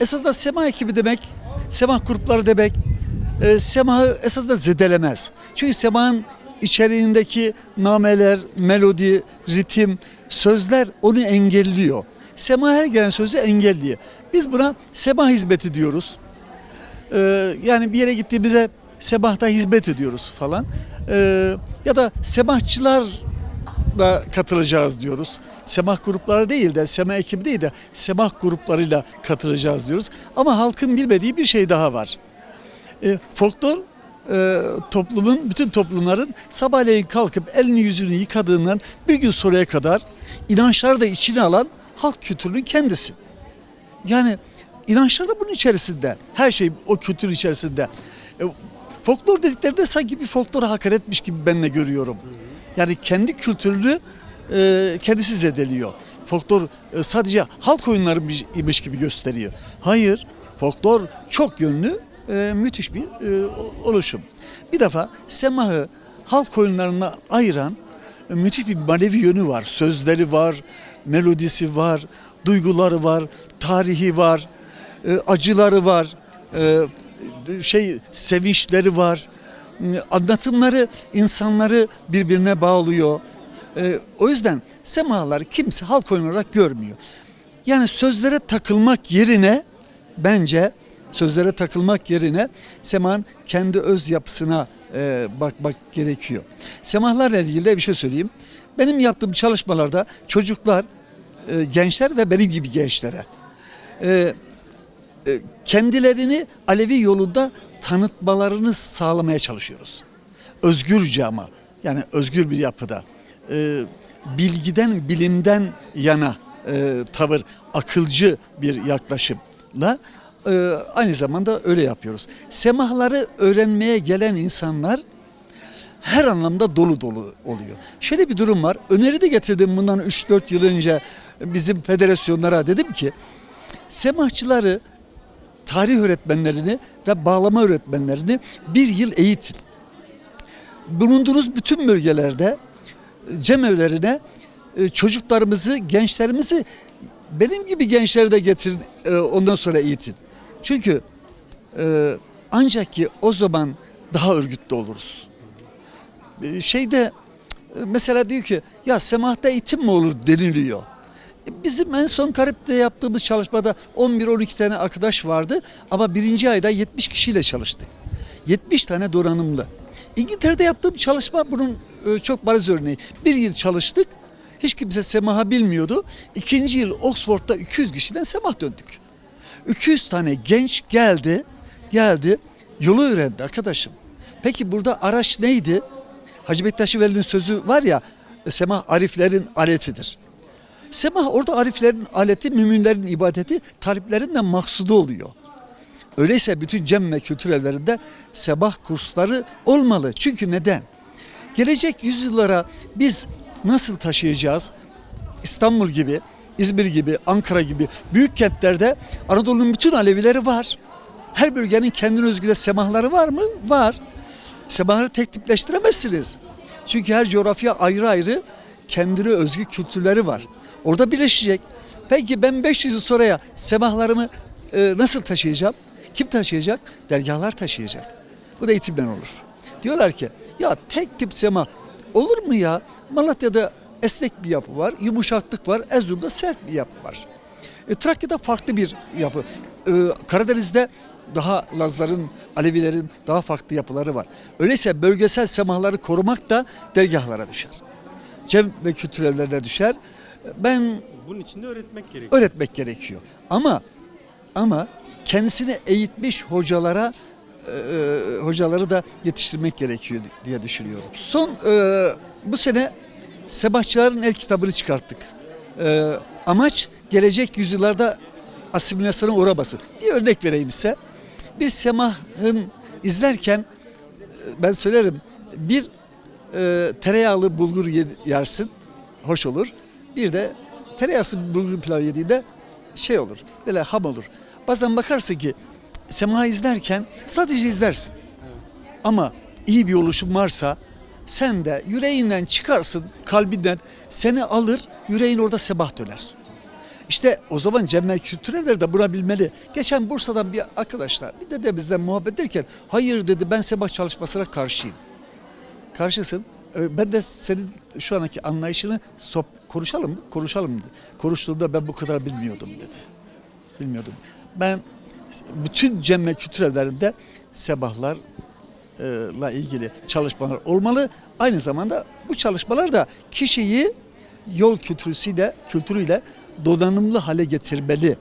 esasında sema ekibi demek, semah grupları demek e, semahı esasında zedelemez. Çünkü semahın içeriğindeki nameler, melodi, ritim, sözler onu engelliyor. Sema her gelen sözü engelliyor. Biz buna sema hizmeti diyoruz. Ee, yani bir yere gittiğimizde semahta hizmet ediyoruz falan. Ee, ya da semahçılar da katılacağız diyoruz. Semah grupları değil de, semah ekibi değil de semah gruplarıyla katılacağız diyoruz. Ama halkın bilmediği bir şey daha var. E, folklor e, toplumun, bütün toplumların sabahleyin kalkıp elini yüzünü yıkadığından bir gün sonraya kadar inançları da içine alan halk kültürünün kendisi. Yani inançlar da bunun içerisinde. Her şey o kültür içerisinde. E, folklor dediklerinde sanki bir folklora hakaretmiş gibi ben de görüyorum. Yani kendi kültürünü e, kendisi zedeliyor. Folklor e, sadece halk oyunları imiş gibi gösteriyor. Hayır, folklor çok yönlü, e, müthiş bir e, oluşum. Bir defa semahı halk oyunlarına ayıran müthiş bir manevi yönü var. Sözleri var, melodisi var, duyguları var, tarihi var, acıları var, şey sevinçleri var. E, Anlatımları insanları birbirine bağlıyor. E, o yüzden semalar kimse halk oyunu olarak görmüyor. Yani sözlere takılmak yerine bence sözlere takılmak yerine semanın kendi öz yapısına e, bakmak gerekiyor. Semahlarla ilgili de bir şey söyleyeyim. Benim yaptığım çalışmalarda çocuklar, e, gençler ve benim gibi gençlere e, e, kendilerini Alevi yolunda tanıtmalarını sağlamaya çalışıyoruz. Özgürce ama yani özgür bir yapıda. E, bilgiden, bilimden yana e, tavır, akılcı bir yaklaşımla e, aynı zamanda öyle yapıyoruz. Semahları öğrenmeye gelen insanlar her anlamda dolu dolu oluyor. Şöyle bir durum var. Öneri de getirdim bundan 3-4 yıl önce bizim federasyonlara dedim ki semahçıları tarih öğretmenlerini ve bağlama öğretmenlerini bir yıl eğitin. Bulunduğunuz bütün bölgelerde e, cemevlerine e, çocuklarımızı, gençlerimizi benim gibi gençleri de getirin e, ondan sonra eğitin. Çünkü ancak ki o zaman daha örgütlü oluruz. Şeyde mesela diyor ki ya semahta eğitim mi olur deniliyor. E, Bizim en son Karip'te yaptığımız çalışmada 11-12 tane arkadaş vardı ama birinci ayda 70 kişiyle çalıştık. 70 tane donanımlı. İngiltere'de yaptığım çalışma bunun e, çok bariz örneği. Bir yıl çalıştık. Hiç kimse semaha bilmiyordu. İkinci yıl Oxford'da 200 kişiden semah döndük. 200 tane genç geldi, geldi, yolu öğrendi arkadaşım. Peki burada araç neydi? Hacı Bektaş sözü var ya, semah ariflerin aletidir. Semah orada ariflerin aleti, müminlerin ibadeti, taliplerin de maksudu oluyor. Öyleyse bütün cem ve kültür evlerinde sebah kursları olmalı. Çünkü neden? Gelecek yüzyıllara biz nasıl taşıyacağız? İstanbul gibi, İzmir gibi, Ankara gibi büyük kentlerde Anadolu'nun bütün Alevileri var. Her bölgenin kendine özgü de semahları var mı? Var. Semahları tek tipleştiremezsiniz. Çünkü her coğrafya ayrı ayrı kendine özgü kültürleri var. Orada birleşecek. Peki ben 500 yıl sonraya semahlarımı e, nasıl taşıyacağım? Kim taşıyacak? Dergahlar taşıyacak. Bu da eğitimden olur. Diyorlar ki ya tek tip sema olur mu ya? Malatya'da esnek bir yapı var, yumuşaklık var, Erzurum'da sert bir yapı var. E, Trakya'da farklı bir yapı. E, Karadeniz'de daha Lazların, Alevilerin daha farklı yapıları var. Öyleyse bölgesel semahları korumak da dergahlara düşer. Cem ve kültür evlerine düşer. Ben Bunun için de öğretmek gerekiyor. öğretmek gerekiyor. Ama ama kendisini eğitmiş hocalara e, e, hocaları da yetiştirmek gerekiyor diye düşünüyorum. Son e, bu sene Sebahçıların el kitabını çıkarttık. E, amaç gelecek yüzyıllarda asimilasyona uğraması. Bir örnek vereyim size. Bir semahın izlerken e, ben söylerim bir e, tereyağlı bulgur ye- yersin hoş olur. Bir de tereyağsız bulgur pilav yediğinde şey olur böyle ham olur. Bazen bakarsın ki sema izlerken sadece izlersin. Ama iyi bir oluşum varsa sen de yüreğinden çıkarsın kalbinden seni alır yüreğin orada sebah döner. İşte o zaman cemel kültüreller de buna bilmeli. Geçen Bursa'dan bir arkadaşla bir dedemizle muhabbet ederken hayır dedi ben sabah çalışmasına karşıyım. Karşısın. Ee, Ben de senin şu anki anlayışını sop, konuşalım? Konuşalım dedi. Konuştuğunda ben bu kadar bilmiyordum dedi. Bilmiyordum. Ben bütün cemme kültürellerinde sabahlarla ilgili çalışmalar olmalı. Aynı zamanda bu çalışmalar da kişiyi yol kültürüyle, kültürüyle donanımlı hale getirmeli.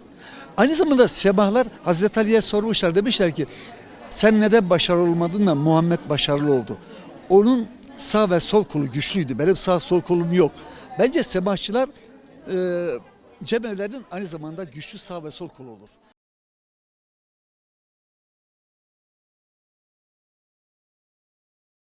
Aynı zamanda sebahlar Hazreti Ali'ye sormuşlar demişler ki sen neden başarılı olmadın da Muhammed başarılı oldu. Onun sağ ve sol kolu güçlüydü. Benim sağ sol kolum yok. Bence sebahçılar e, cemevlerin aynı zamanda güçlü sağ ve sol kolu olur.